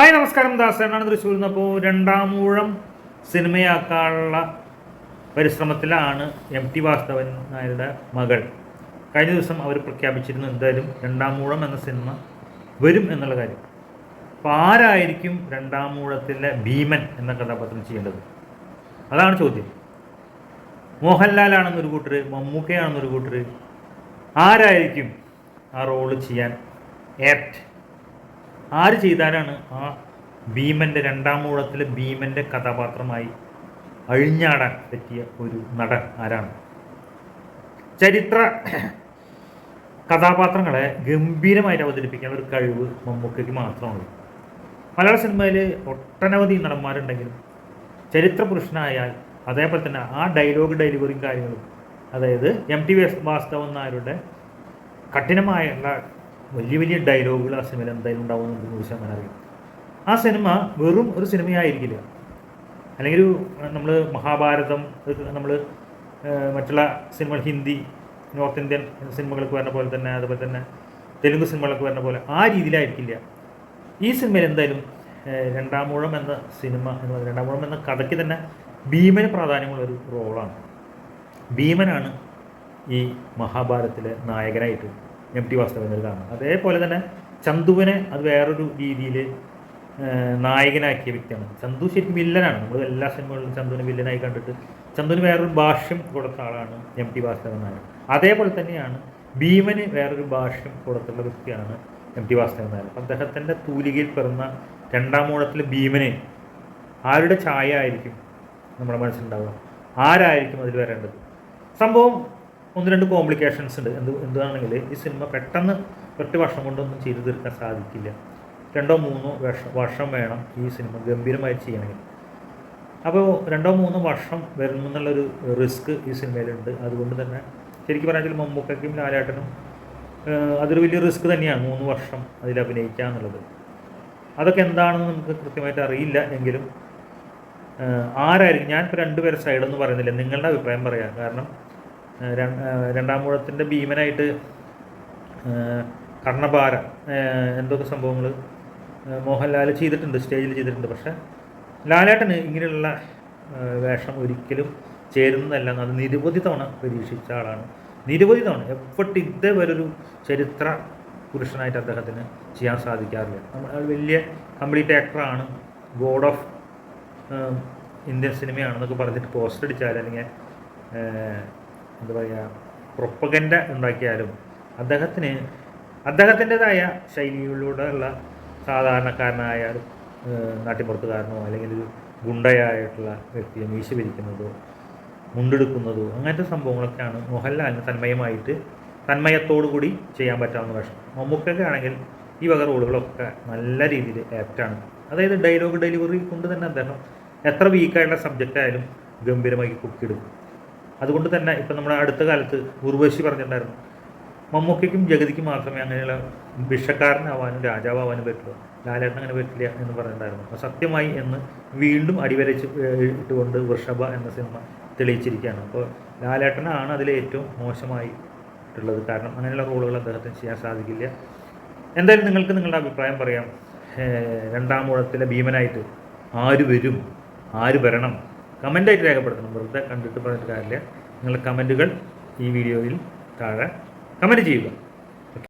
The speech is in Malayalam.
ഹായ് നമസ്കാരം. ദാസനാണ് തൃശ്ശൂരിൽ നിന്ന്. അപ്പോൾ രണ്ടാമൂഴം സിനിമയാക്കാനുള്ള പരിശ്രമത്തിലാണ് എം ടി വാസ്തവൻ നായരുടെ മകൾ. കഴിഞ്ഞ ദിവസം അവർ പ്രഖ്യാപിച്ചിരുന്നു എന്തായാലും രണ്ടാമൂഴം എന്ന സിനിമ വരും എന്നുള്ള കാര്യം. അപ്പോൾ ആരായിരിക്കും രണ്ടാമൂഴത്തിലെ ഭീമൻ എന്ന കഥാപാത്രം ചെയ്യേണ്ടത്? അതാണ് ചോദ്യം. മോഹൻലാലാണെന്നൊരു കൂട്ടർ മമ്മൂക്കയാണെന്നൊരു കൂട്ടർ ആരായിരിക്കും ആ റോൾ ചെയ്യാൻ ഏപ്റ്റ് ആര് ചെയ്താലാണ് ആ ഭീമന്റെ രണ്ടാം ഊഴത്തിലെ ഭീമന്റെ കഥാപാത്രമായി അഴിഞ്ഞാടാൻ പറ്റിയ ഒരു നടൻ ആരാണ്? ചരിത്ര കഥാപാത്രങ്ങളെ ഗംഭീരമായിട്ട് അവതരിപ്പിക്കാൻ ഒരു കഴിവ് മമ്മൂക്കയ്ക്ക് മാത്രമാണ് മലയാള സിനിമയിൽ ഒട്ടനവധി നടന്മാരുണ്ടെങ്കിലും ചരിത്ര പുരുഷനായാൽ അതേപോലെ തന്നെ ആ ഡയലോഗ് ഡെലിവറിയും കാര്യങ്ങളും അതായത് എം ടി വാസ്തവൻ നായരുടെ കഠിനമായുള്ള വലിയ വലിയ ഡയലോഗുകൾ ആ സിനിമയിൽ എന്തായാലും ഉണ്ടാവുമെന്ന് നൂറ് ശതമാനം അറിയാം. ആ സിനിമ വെറും ഒരു സിനിമയായിരിക്കില്ല അല്ലെങ്കിൽ ഒരു നമ്മൾ മഹാഭാരതം നമ്മൾ മറ്റുള്ള സിനിമകൾ ഹിന്ദി നോർത്ത് ഇന്ത്യൻ സിനിമകൾക്ക് വരുന്ന പോലെ തന്നെ അതുപോലെ തന്നെ തെലുങ്ക് സിനിമകളൊക്കെ വരുന്ന പോലെ ആ രീതിയിലായിരിക്കില്ല. ഈ സിനിമയിൽ എന്തായാലും രണ്ടാമൂഴം എന്ന സിനിമ എന്ന് പറയുന്നത് രണ്ടാമൂഴം എന്ന കഥയ്ക്ക് തന്നെ ഭീമന് പ്രാധാന്യമുള്ളൊരു റോളാണ് ഭീമനാണ് ഈ മഹാഭാരതത്തിലെ നായകനായിട്ട് എം ടി വാസ്തവനിൽ കാണുന്നത് അതേപോലെ തന്നെ ചന്തുവിനെ അത് വേറൊരു രീതിയിൽ നായകനാക്കിയ വ്യക്തിയാണ്. ചന്തു ശരിക്കും വില്ലനാണ്. നമ്മൾ എല്ലാ സിനിമകളിലും ചന്തുവിനെ വില്ലനായി കണ്ടിട്ട് ചന്തുവിന് വേറൊരു ഭാഷ്യം കൊടുത്ത ആളാണ് എം ടി വാസ്തവൻ നായർ. അതേപോലെ തന്നെയാണ് ഭീമന് വേറൊരു ഭാഷ്യം കൊടുത്തുള്ള വ്യക്തിയാണ് എം ടി വാസ്തവൻ നായർ. അപ്പം അദ്ദേഹത്തിന്റെ തൂലികയിൽ പിറന്ന രണ്ടാം മൂഴത്തിലെ ഭീമന് ആരുടെ ഛായ ആയിരിക്കും നമ്മുടെ മനസ്സിലുണ്ടാവുക? ആരായിരിക്കും അതിൽ വരേണ്ടത്? സംഭവം ഒന്ന് രണ്ട് കോംപ്ലിക്കേഷൻസ് ഉണ്ട്. എന്ത് എന്താണെങ്കിൽ ഈ സിനിമ പെട്ടെന്ന് ഒറ്റ വർഷം കൊണ്ടൊന്നും ചെയ്തു തീർക്കാൻ സാധിക്കില്ല. രണ്ടോ മൂന്നോ വർഷം വേണം ഈ സിനിമ ഗംഭീരമായി ചെയ്യണമെങ്കിൽ. അപ്പോൾ രണ്ടോ മൂന്നോ വർഷം വരുമെന്നുള്ളൊരു റിസ്ക് ഈ സിനിമയിലുണ്ട് അതുകൊണ്ട് തന്നെ ശരിക്കും പറഞ്ഞാൽ മമ്മൂക്കയ്ക്കും ലാലേട്ടനും അതൊരു വലിയ റിസ്ക് തന്നെയാണ് മൂന്ന് വർഷം അതിൽ അഭിനയിക്കുക എന്നുള്ളത്. അതൊക്കെ എന്താണെന്ന് നമുക്ക് കൃത്യമായിട്ട് അറിയില്ല എങ്കിലും ആരായിരിക്കും ഞാനിപ്പോൾ രണ്ടുപേരെ സൈഡൊന്നും പറയുന്നില്ല. നിങ്ങളുടെ അഭിപ്രായം പറയാം. കാരണം രണ്ടാം ഭീമനായിട്ട് കർണഭാര എന്തൊക്കെ സംഭവങ്ങൾ മോഹൻലാൽ ചെയ്തിട്ടുണ്ട് സ്റ്റേജിൽ ചെയ്തിട്ടുണ്ട്. പക്ഷേ ലാലേട്ടന് ഇങ്ങനെയുള്ള വേഷം ഒരിക്കലും ചേരുന്നതല്ല. അത് നിരവധി തവണ പരീക്ഷിച്ച ആളാണ്. നിരവധി തവണ എപ്പോഴും ഇതേപോലെ ഒരു ചരിത്ര പുരുഷനായിട്ട് അദ്ദേഹത്തിന് ചെയ്യാൻ സാധിക്കാറില്ല. നമ്മൾ വലിയ കംപ്ലീറ്റ് ആക്ടറാണ്. ഗോഡ് ഓഫ് ഇന്ത്യൻ സിനിമയാണെന്നൊക്കെ പറഞ്ഞിട്ട് പോസ്റ്റർ അടിച്ചാൽ അല്ലെങ്കിൽ എന്താ പറയുക പ്രൊപ്പഗൻഡ ഉണ്ടാക്കിയാലും അദ്ദേഹത്തിന് അദ്ദേഹത്തിന്റെതായ ശൈലിയിലൂടെയുള്ള സാധാരണക്കാരനായ നാട്ടിൻപുറത്തുകാരനോ അല്ലെങ്കിൽ ഗുണ്ടയായിട്ടുള്ള വ്യക്തിയെ മീശ പിരിക്കുന്നതോ മുണ്ടെടുക്കുന്നതോ അങ്ങനത്തെ സംഭവങ്ങളൊക്കെയാണ് മോഹൻലാലിന് തന്മയമായിട്ട് തന്മയത്തോടു കൂടി ചെയ്യാൻ പറ്റാവുന്ന വേഷം. മമ്മൂക്കൊക്കെ ആണെങ്കിൽ ഈ വക റോളുകളൊക്കെ നല്ല രീതിയിൽ ആപ്റ്റാണ് അതായത് ഡയലോഗ് ഡെലിവറി കൊണ്ട് തന്നെ അദ്ദേഹം എത്ര വീക്കായിട്ടുള്ള സബ്ജക്റ്റ് ആയാലും ഗംഭീരമായി കുക്കിയെടുക്കും അതുകൊണ്ട് തന്നെ ഇപ്പം നമ്മുടെ അടുത്ത കാലത്ത് ഉർവശി പറഞ്ഞിട്ടുണ്ടായിരുന്നു മമ്മൂക്കയ്ക്കും ജഗതിക്കും മാത്രമേ അങ്ങനെയുള്ള ഭിക്ഷക്കാരനാവാനും രാജാവാനും പറ്റുള്ളൂ ലാലേട്ടൻ അങ്ങനെ പറ്റില്ല എന്ന് പറഞ്ഞിട്ടുണ്ടായിരുന്നു. സത്യമായി എന്ന് വീണ്ടും അടിവരച്ച് ഇട്ടുകൊണ്ട് വൃഷഭ എന്ന സിനിമ തെളിയിച്ചിരിക്കുകയാണ്. അപ്പോൾ ലാലേട്ടനാണ് അതിലെ ഏറ്റവും മോശമായിട്ടുള്ളത്. കാരണം അങ്ങനെയുള്ള റോളുകൾ അദ്ദേഹത്തിന് ചെയ്യാൻ സാധിക്കില്ല. എന്തായാലും നിങ്ങൾക്ക് നിങ്ങളുടെ അഭിപ്രായം പറയാം. രണ്ടാം മൂഴത്തിലെ ഭീമനായിട്ട് ആര് വരും? ആര് വരണം? കമന്റായിട്ട് രേഖപ്പെടുത്തണം. വെറുതെ കണ്ടിട്ട് പറഞ്ഞിട്ട് കാര്യമില്ല. നിങ്ങളുടെ കമന്റുകൾ ഈ വീഡിയോയിൽ താഴെ കമന്റ് ചെയ്യുക.